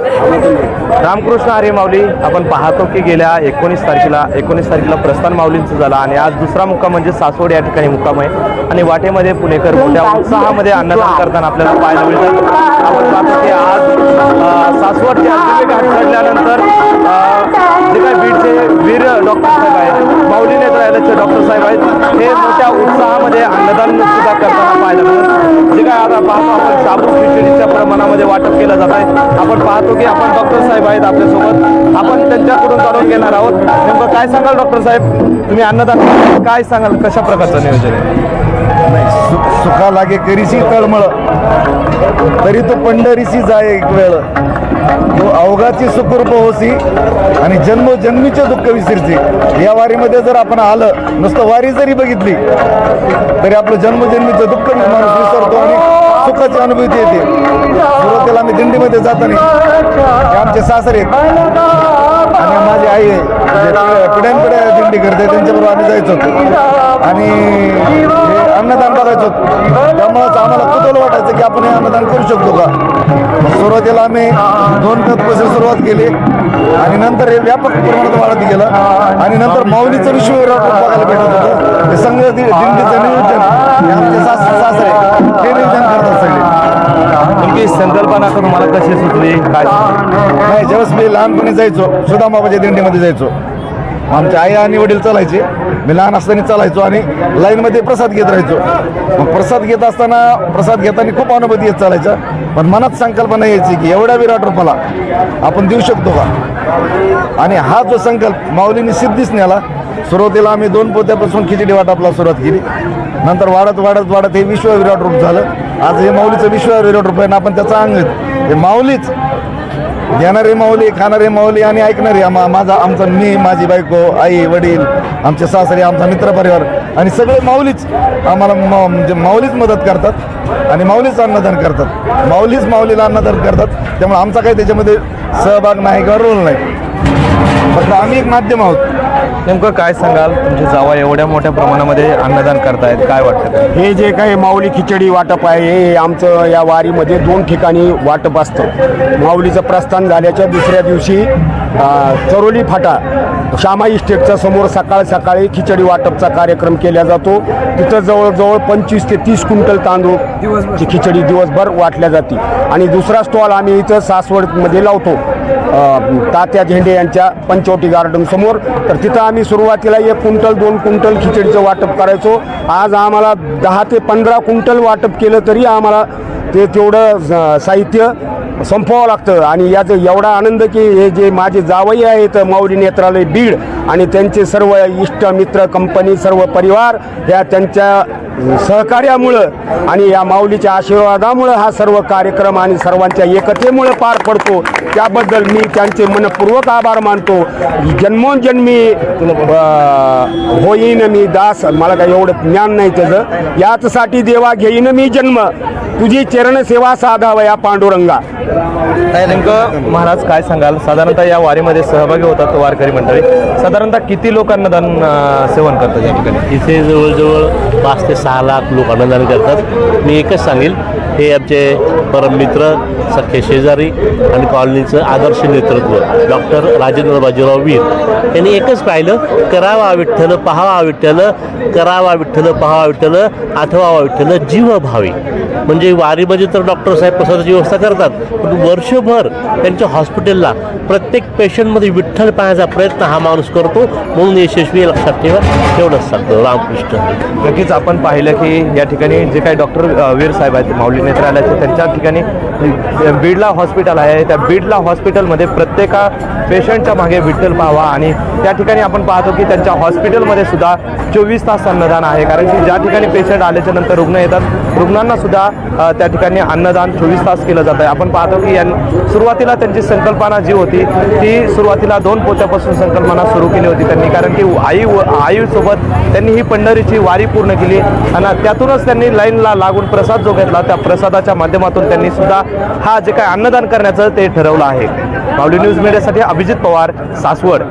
रामकृष्ण आर्य माऊली आपण पाहतो की गेल्या एकोणीस तारखेला एकोणीस तारखेला प्रस्थान माऊलींचं झालं आणि आज दुसरा मुक्काम म्हणजे सासवड या ठिकाणी मुक्काम आहे. आणि वाटेमध्ये पुणेकर मोठ्या उत्साहामध्ये अन्नदान करताना आपल्याला पाहायला मिळतात आपण पाहतो की आज अ, सासवडचे घाट चढल्यानंतर जे काय बीडचे वीर डॉक्टर साहेब आहेत माऊली नेत्रालयाचे डॉक्टर साहेब आहेत हे मोठ्या उत्साहामध्ये अन्नदान सुद्धा करताना पाहायला मिळतात जे काय आता पाहतो आपण शाबू प्रमाणामध्ये वाटप केलं जात आहे. आपण पाहतो की आपण डॉक्टर साहेब आहेत आपल्यासोबत. आपण त्यांच्याकडून जाणून घेणार आहोत नेमकं काय सांगाल डॉक्टर साहेब? तुम्ही अन्नदान काय सांगाल? कशा प्रकारचं नियोजन आहे? सुखा लागे करीसी तळमळ. तरी तो पंढरीशी जाय एक वेळ. तो अवघाची सुखरूप होसी आणि जन्म जन्मीचे दुःख विसरची या वारीमध्ये जर आपण आलं नुसतं वारी जरी बघितली तरी आपलं जन्मजन्मीचं दुःख माणूस विसरतो आणि सुखाची अनुभूती येते सुरुवातीला आम्ही दिंडीमध्ये जाताना आमचे सासरे आहेत. आणि माझी आई आहे. पिढ्यानपिढ्या दिंडी करते त्यांच्याबरोबर आम्ही जायचो. आणि अन्नदान बघायचो. त्यामुळंच आम्हाला कुतूल वाटायचं की आपण हे अन्नदान करू शकतो का? सुरुवातीला आम्ही दोन पासून सुरुवात केली. आणि नंतर हे व्यापक प्रमाणात वाढत गेलं. आणि नंतर माऊलीचं विश्व बघायला संकल्पना का तुम्हाला कशी सुचली? काय नाही ज्यावेळेस मी लहानपणी जायचो सुदामाबाच्या दिंडीमध्ये जायचो. आमच्या आई आणि वडील चालायचे. मी लहान असताना चालायचो आणि लाईनमध्ये प्रसाद घेत राहायचो. मग प्रसाद घेत असताना प्रसाद घेताना खूप अनुभूती येत चालायचा पण मनात संकल्पना यायची की एवढ्या विराट रूपाला आपण देऊ शकतो का? आणि हा जो संकल्प माऊलीने सिद्धीच नेला सुरुवातीला आम्ही दोन पोत्यापासून खिचडी वाटापला सुरुवात केली. नंतर वाढत वाढत वाढत हे विश्व विराट रूप झालं. आज हे माऊलीचं विश्व विराट रूप आहे ना आपण त्याचा अंग हे माऊलीच. घेणारे माऊली खाणारे माऊली आणि ऐकणारे आम्हा माझा आमचा मी माझी बायको आई वडील आमचे सासरे आमचा मित्रपरिवार आणि सगळे माऊलीच आम्हाला म- म्हणजे माऊलीच मदत करतात आणि माऊलीच अन्नदान करतात. माऊलीच माऊलीला अन्नदान करतात. त्यामुळे आमचा काही त्याच्यामध्ये सहभाग नाही किंवा रोल नाही. फक्त आम्ही एक माध्यम आहोत. नेमकं काय सांगाल? तुमचे जावा एवढ्या मोठ्या प्रमाणामध्ये अन्नदान करतायत काय वाटतं? हे जे काही माऊली खिचडी वाटप आहे हे आमचं या वारीमध्ये दोन ठिकाणी वाटप असतं. माऊलीचं प्रस्थान झाल्याच्या दुसऱ्या दिवशी चरोली फाटा श्यामा इस्टेटच्या समोर सकाळ सकाळी खिचडी वाटपचा कार्यक्रम केला जातो. तिथं जवळजवळ पंचवीस ते तीस क्विंटल तांदूळ ची खिचडी दिवसभर वाटल्या जाते. आणि दुसरा स्टॉल आम्ही इथं सासवडमध्ये लावतो. तात्या झेंडे यांच्या पंचवटी गार्डन समोर. तर तिथं आम्ही सुरुवातीला एक क्विंटल दोन क्विंटल खिचडीचं वाटप करायचो. आज आम्हाला दहा ते पंधरा क्विंटल वाटप केलं तरी आम्हाला ते तेवढं ज- साहित्य संपवावं लागतं. आणि याचा एवढा आनंद की हे जे माझे जावई आहेत माऊली नेत्रालय बीड आणि त्यांचे सर्व इष्ट मित्र कंपनी सर्व परिवार या त्यांच्या सहकार्यामुळं आणि या माऊलीच्या आशीर्वादामुळं हा सर्व कार्यक्रम आणि सर्वांच्या एकतेमुळं पार पडतो. त्याबद्दल मी त्यांचे मनपूर्वक आभार मानतो. जन्मोजन्मी होईन मी दास मला काही एवढं ज्ञान नाही त्याचं. याचसाठी देवा घेईन मी जन्म. तुझी चरण सेवा साधावा या पांडुरंगा. नाही नेमकं महाराज काय सांगाल? साधारणतः या वारीमध्ये सहभागी होतात वारकरी मंडळी. साधारणतः किती लोक अन्नदान अं, सेवन करतात या ठिकाणी? इथे जवळजवळ पाच ते सहा लाख लोक अन्नदान करतात. मी एकच सांगेल हे आमचे परममित्र सख्खे शेजारी आणि कॉलनीचं आदर्श नेतृत्व डॉक्टर राजेंद्र बाजीराव वीर. यांनी एकच पाहिलं करावा विठ्ठल पहावा विठ्ठल करावा विठ्ठल पहावा विठ्ठल आठवावा विठ्ठल जीव भावी. म्हणजे वारीमध्ये तर डॉक्टर साहेब प्रसादाची व्यवस्था करतात पण वर्षभर त्यांच्या हॉस्पिटलला प्रत्येक पेशंटमध्ये विठ्ठल पाहण्याचा प्रयत्न हा माणूस करतो. म्हणून यशस्वी लक्षात ठेवा. तेवढंच सांगतो. रामकृष्ण. नक्कीच आपण पाहिलं की या ठिकाणी जे काही डॉक्टर वीर साहेब आहेत माऊली नेत्रालयाचे त्यांच्या ठिकाणी बिडला हॉस्पिटल आहे. त्या बिडला हॉस्पिटलमध्ये प्रत्येका पेशंटच्या मागे विठ्ठल पाहावा आणि त्या ठिकाणी आपण पाहतो की त्यांच्या हॉस्पिटलमध्ये सुद्धा चोवीस तास अन्नदान आहे. कारण की ज्या ठिकाणी पेशंट आल्याच्यानंतर रुग्ण येतात रुग्णांना सुद्धा त्या ठिकाणी अन्नदान चोवीस तास केलं जातं आहे. आपण पाहतो की यां सुरुवातीला त्यांची संकल्पना जी होती ती सुरुवातीला दोन पोत्यापासून संकल्पना सुरू केली होती त्यांनी. कारण की आई व आईसोबत त्यांनी ही पंढरीची वारी पूर्ण केली आणि त्यातूनच त्यांनी लाईनला लागून प्रसाद जो घेतला त्या प्रसादाच्या माध्यमातून त्यांनी सुद्धा हा जे काय अन्नदान करण्याचं ते ठरवलं आहे. माऊली न्यूज मीडियासाठी अभिजित पवार सासवड.